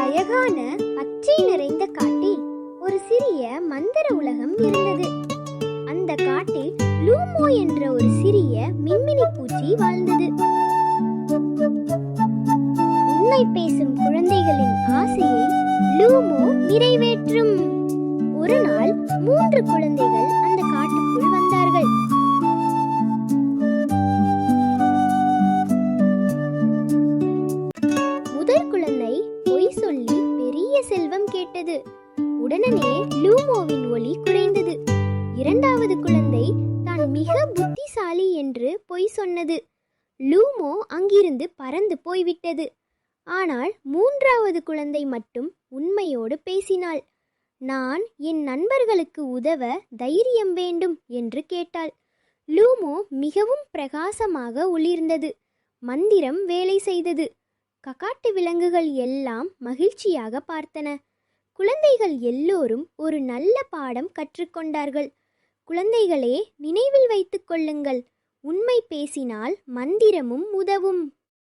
அழகான பச்சை நிறைந்த காட்டில் ஒரு சிறிய மந்திர உலகம் இருந்தது. அந்த காட்டில் லூமோ என்ற ஒரு சிறிய மின்மினி பூச்சி வாழ்ந்தது. உண்மை பேசும் குழந்தைகளின் ஆசையை லூமோ நிறைவேற்றும். ஒரு நாள் மூன்று குழந்தைகள் அந்த காட்டுக்குள் வந்தார்கள். செல்வம் கேட்டது. உடனே லூமோவின் ஒளி குறைந்தது. இரண்டாவது குழந்தை தான் மிக புத்திசாலி என்று பொய் சொன்னது. லூமோ அங்கிருந்து பறந்து போய்விட்டது. ஆனால் மூன்றாவது குழந்தை மட்டும் உண்மையோடு பேசினாள். நான் என் நண்பர்களுக்கு உதவ தைரியம் வேண்டும் என்று கேட்டாள். லூமோ மிகவும் பிரகாசமாக ஒளிர்ந்தது. மந்திரம் வேலை செய்தது. கக்காட்டு விலங்குகள் எல்லாம் மகிழ்ச்சியாக பார்த்தன. குழந்தைகள் எல்லோரும் ஒரு நல்ல பாடம் கற்றுக்கொண்டார்கள். குழந்தைகளே நினைவில் வைத்துக் கொள்ளுங்கள். உண்மை பேசினால் மந்திரமும் உதவும்.